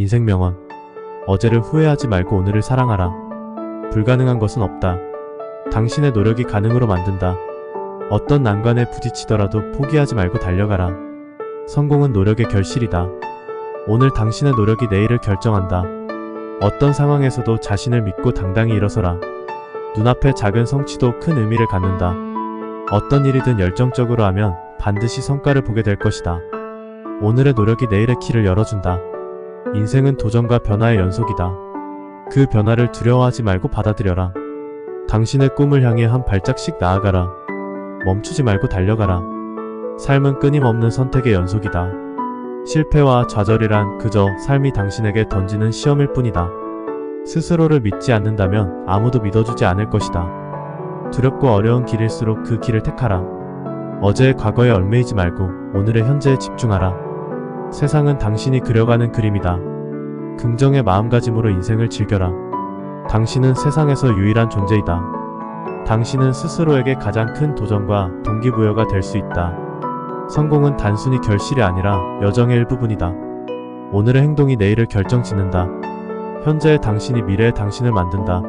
인생 명언. 어제를 후회하지 말고 오늘을 사랑하라. 불가능한 것은 없다. 당신의 노력이 가능으로 만든다. 어떤 난관에 부딪히더라도 포기하지 말고 달려가라. 성공은 노력의 결실이다. 오늘 당신의 노력이 내일을 결정한다. 어떤 상황에서도 자신을 믿고 당당히 일어서라. 눈앞의 작은 성취도 큰 의미를 갖는다. 어떤 일이든 열정적으로 하면 반드시 성과를 보게 될 것이다. 오늘의 노력이 내일의 키를 열어준다. 인생은 도전과 변화의 연속이다. 그 변화를 두려워하지 말고 받아들여라. 당신의 꿈을 향해 한 발짝씩 나아가라. 멈추지 말고 달려가라. 삶은 끊임없는 선택의 연속이다. 실패와 좌절이란 그저 삶이 당신에게 던지는 시험일 뿐이다. 스스로를 믿지 않는다면 아무도 믿어주지 않을 것이다. 두렵고 어려운 길일수록 그 길을 택하라. 어제의 과거에 얽매이지 말고 오늘의 현재에 집중하라. 세상은 당신이 그려가는 그림이다. 긍정의 마음가짐으로 인생을 즐겨라. 당신은 세상에서 유일한 존재이다. 당신은 스스로에게 가장 큰 도전과 동기부여가 될 수 있다. 성공은 단순히 결실이 아니라 여정의 일부분이다. 오늘의 행동이 내일을 결정짓는다. 현재의 당신이 미래의 당신을 만든다.